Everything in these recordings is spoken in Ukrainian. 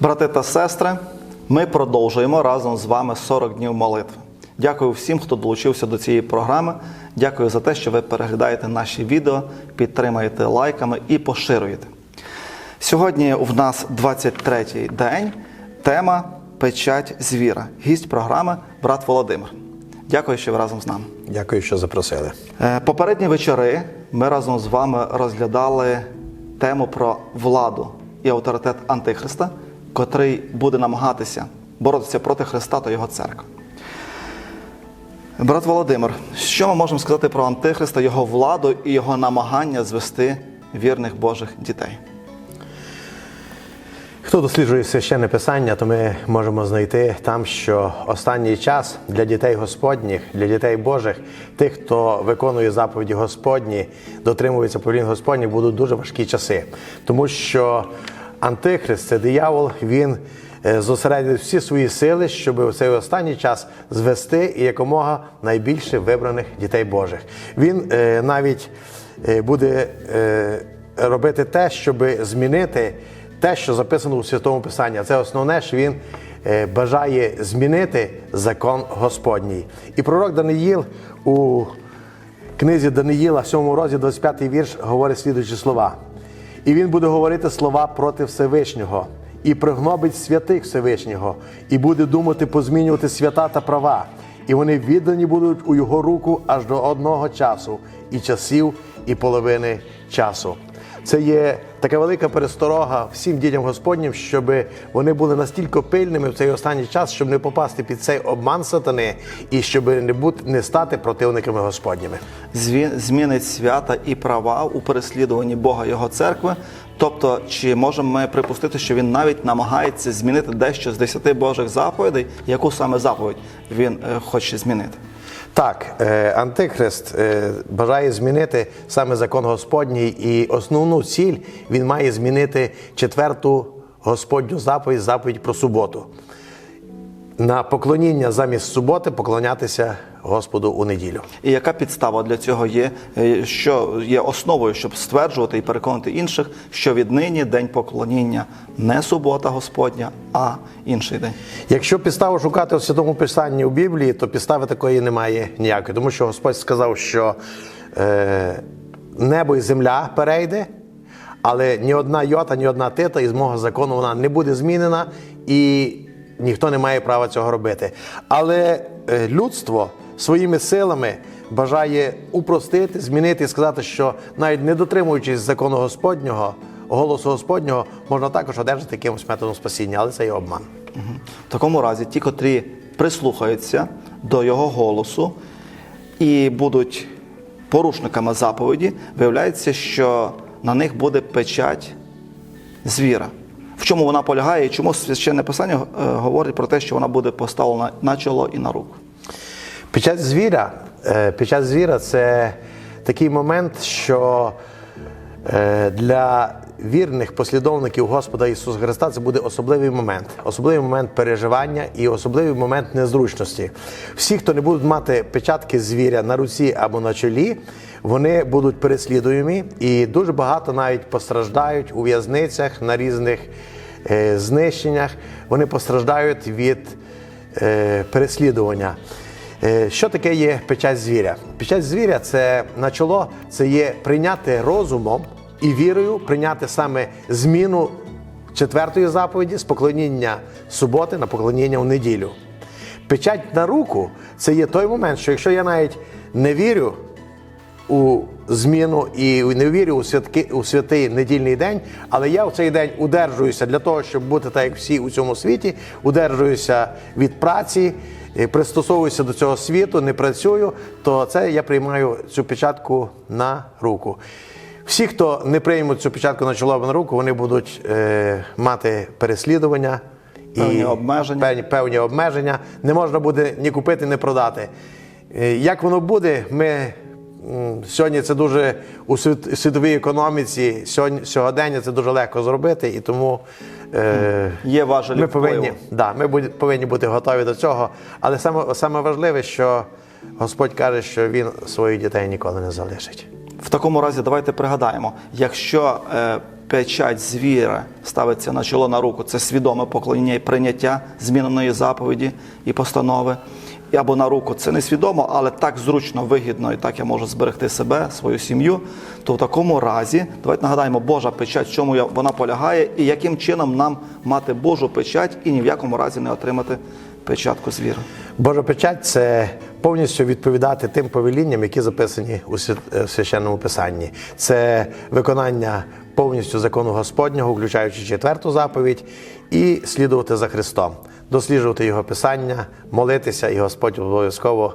Брати та сестри, ми продовжуємо разом з вами 40 днів молитви. Дякую всім, хто долучився до цієї програми. Дякую за те, що ви переглядаєте наші відео, підтримаєте лайками і поширюєте. Сьогодні в нас 23-й день. Тема Печать звіра. Гість програми брат Володимир. Дякую, що ви разом з нами. Дякую, що запросили. Е, Попередні вечори ми разом з вами розглядали тему про владу і авторитет Антихриста, котрий буде намагатися боротися проти Христа та Його церкви. Брат Володимир, що ми можемо сказати про Антихриста, його владу і його намагання звести вірних Божих дітей? Хто досліджує священне писання, то ми можемо знайти там, що останній час для дітей Господніх, для дітей Божих, тих, хто виконує заповіді Господні, дотримується повелінь Господніх, будуть дуже важкі часи. Тому що Антихрист, це диявол, він е, зосередить всі свої сили, щоб у цей останній час звести і якомога найбільше вибраних дітей Божих. Він е, навіть е, буде робити те, щоб змінити те, що записано у Святому Писанні. Це основне, що він бажає змінити закон Господній. І пророк Даниїл у книзі Даниїла, 7 розділі, 25 вірш, говорить слідуючі слова. І він буде говорити слова проти Всевишнього, і пригнобить святих Всевишнього, і буде думати позмінювати свята та права. І вони віддані будуть у його руку аж до одного часу, і часів, і половини часу. Це є така велика пересторога всім дітям Господнім, щоб вони були настільки пильними в цей останній час, щоб не попасти під цей обман сатани і щоб не бути не стати противниками Господніми. Змінить свята і права у переслідуванні Бога Його церкви. Тобто, чи можемо ми припустити, що він навіть намагається змінити дещо з десяти Божих заповідей, яку саме заповідь він е, хоче змінити? Так, е, Антихрист е, бажає змінити саме закон Господній, і основну ціль він має змінити четверту Господню заповідь, заповідь про суботу. На поклоніння замість суботи поклонятися Господу у неділю. І яка підстава для цього є, е, що є основою, щоб стверджувати і переконати інших, що віднині день поклоніння не субота Господня, а інший день? Якщо підставу шукати у святому писанні у Біблії, то підстави такої немає ніякої, тому що Господь сказав, що е, небо і земля перейде, але ні одна йота, ні одна тита із мого закону вона не буде змінена, і ніхто не має права цього робити. Але е, людство своїми силами бажає упростити, змінити і сказати, що навіть не дотримуючись закону Господнього, голосу Господнього, можна також одержати якимось методом спасіння, але це є обман. В такому разі, ті, котрі прислухаються до його голосу і будуть порушниками заповіді, виявляється, що на них буде печать звіра. Чому вона полягає і чому священне писання е, говорить про те, що вона буде поставлена на чоло і на руку? Печать звіра, е, печать звіра це такий момент, що е, для вірних послідовників Господа Ісуса Христа це буде особливий момент, особливий момент переживання і особливий момент незручності. Всі, хто не будуть мати печатки звіря на руці або на чолі, вони будуть переслідуємі і дуже багато навіть постраждають у в'язницях на різних е, знищеннях. Вони постраждають від е, переслідування. Е, Що таке є печать звіря? Печать звіря це на чоло, це є прийняти розумом і вірою, прийняти саме зміну четвертої заповіді з поклоніння суботи на поклоніння у неділю. Печать на руку це є той момент, що якщо я навіть не вірю у зміну і не вірю у святки у святий недільний день, але я в цей день удержуюся для того, щоб бути так, як всі у цьому світі, удержуюся від праці, е, пристосовуюся до цього світу, не працюю, то це я приймаю цю печатку на руку. Всі, хто не приймуть цю печатку на чоло або на руку, вони будуть е, мати переслідування Певні обмеження. Певні, певні обмеження. Не можна буде ні купити, ні продати. Е, Як воно буде, ми сьогодні це дуже у світ- світовій економіці, сьогодні, сьогодення це дуже легко зробити, і тому е, Є важелі ми повинні, да, ми повинні бути готові до цього. Але саме, саме важливе, що Господь каже, що Він своїх дітей ніколи не залишить. В такому разі давайте пригадаємо, якщо е, печать звіра ставиться на чоло на руку. Це свідоме поклоніння і прийняття зміненої заповіді і постанови. І Або на руку це не свідомо, але так зручно, вигідно, і так я можу зберегти себе, свою сім'ю. То в такому разі, давайте нагадаємо, Божа печать, в чому я- вона полягає, і яким чином нам мати Божу печать і ні в якому разі не отримати печатку звіра. Божа печать це повністю відповідати тим повелінням, які записані у е, священному писанні. Це виконання повністю закону Господнього, включаючи четверту заповідь, і слідувати за Христом, досліджувати Його писання, молитися, і Господь обов'язково.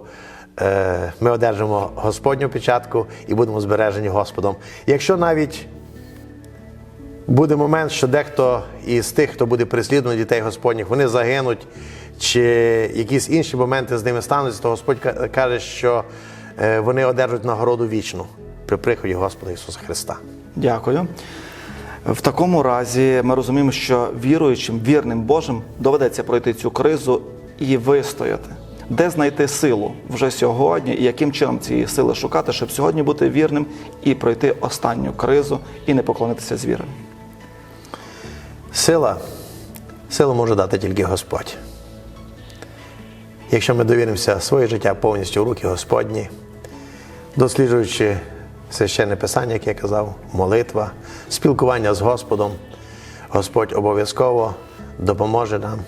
е, Ми одержимо Господню печатку і будемо збережені Господом. Якщо навіть буде момент, що дехто із тих, хто буде переслідуваний дітей Господніх, вони загинуть, чи якісь інші моменти з ними стануться, то Господь каже, що е, вони одержать нагороду вічну при приході Господа Ісуса Христа. Дякую. В такому разі ми розуміємо, що віруючим, вірним Божим доведеться пройти цю кризу і вистояти. Де знайти силу вже сьогодні, і яким чином цієї сили шукати, щоб сьогодні бути вірним і пройти останню кризу і не поклонитися звірам? Сила, силу може дати тільки Господь. Якщо ми довіримося своє життя повністю в руки Господні, досліджуючи священне писання, як я казав, молитва, спілкування з Господом, Господь обов'язково допоможе нам.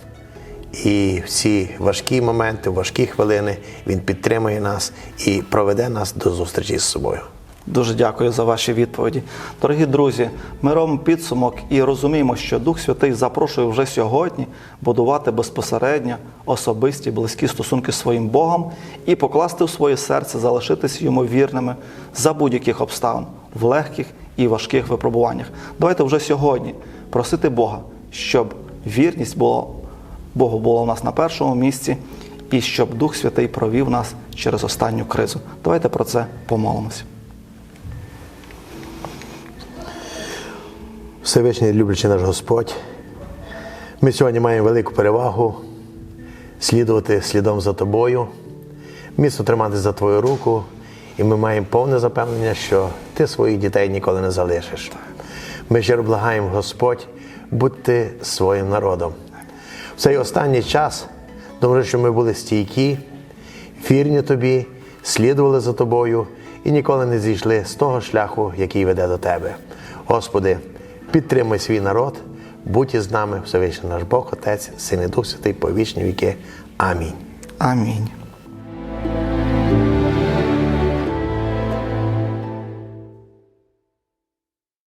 І в ці важкі моменти, важкі хвилини Він підтримує нас і проведе нас до зустрічі з собою. Дуже дякую за ваші відповіді. Дорогі друзі, ми робимо підсумок і розуміємо, що Дух Святий запрошує вже сьогодні будувати безпосередньо особисті близькі стосунки з своїм Богом і покласти в своє серце, залишитись йому вірними за будь-яких обставин в легких і важких випробуваннях. Давайте вже сьогодні просити Бога, щоб вірність була Богу була у нас на першому місці, і щоб Дух Святий провів нас через останню кризу. Давайте про це помолимося. Всевишній люблячий наш Господь, ми сьогодні маємо велику перевагу слідувати слідом за тобою, міцно тримати за твою руку, і ми маємо повне запевнення, що ти своїх дітей ніколи не залишиш. Ми щиро благаємо, Господь, будьте своїм народом. В цей останній час, добре, що ми були стійкі, вірні тобі, слідували за тобою і ніколи не зійшли з того шляху, який веде до тебе. Господи, підтримуй свій народ, будь із нами, Всевишній наш Бог, Отець, Син і Дух Святий, по вічні віки. Амінь. Амінь.